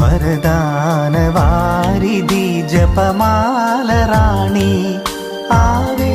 വരദാനവാരിധി ജപമാലറാണി ആവേ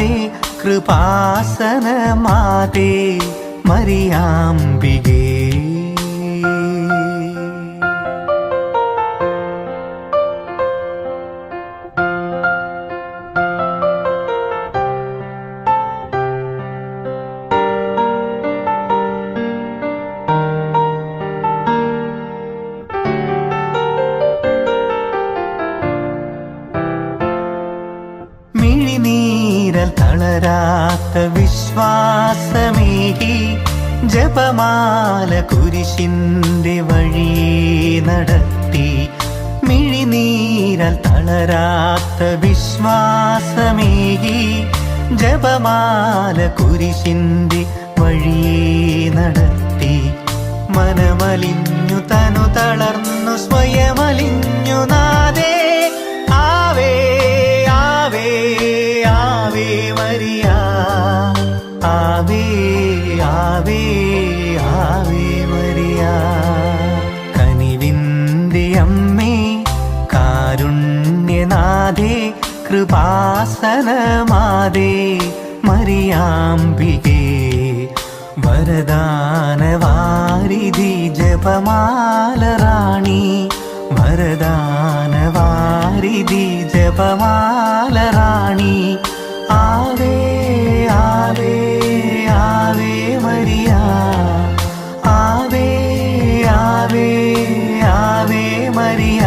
കാരുണ്യനാഥേ കൃപാസനമാതേ മരിയാംബികേ തളരാത്ത വിശ്വാസമേകി ജപമാല കുരിശിന്റെ വഴി നടത്തി മിഴിനീരൽ തളരാത്ത വിശ്വാസമേകി ജപമാല കുരിശിന്റെ വഴി നടത്തി മനമലിഞ്ഞു തനു തളർന്നു കൃപാസനമാതേ മരിയാംബികേ വരദാനവാരിധി ജപമാലറാണി വരദാനവാരിധി ജപമാലറാണി ആവേ ആവേ ആവേ മരിയ ആവേ ആവേ ആവേ മരിയ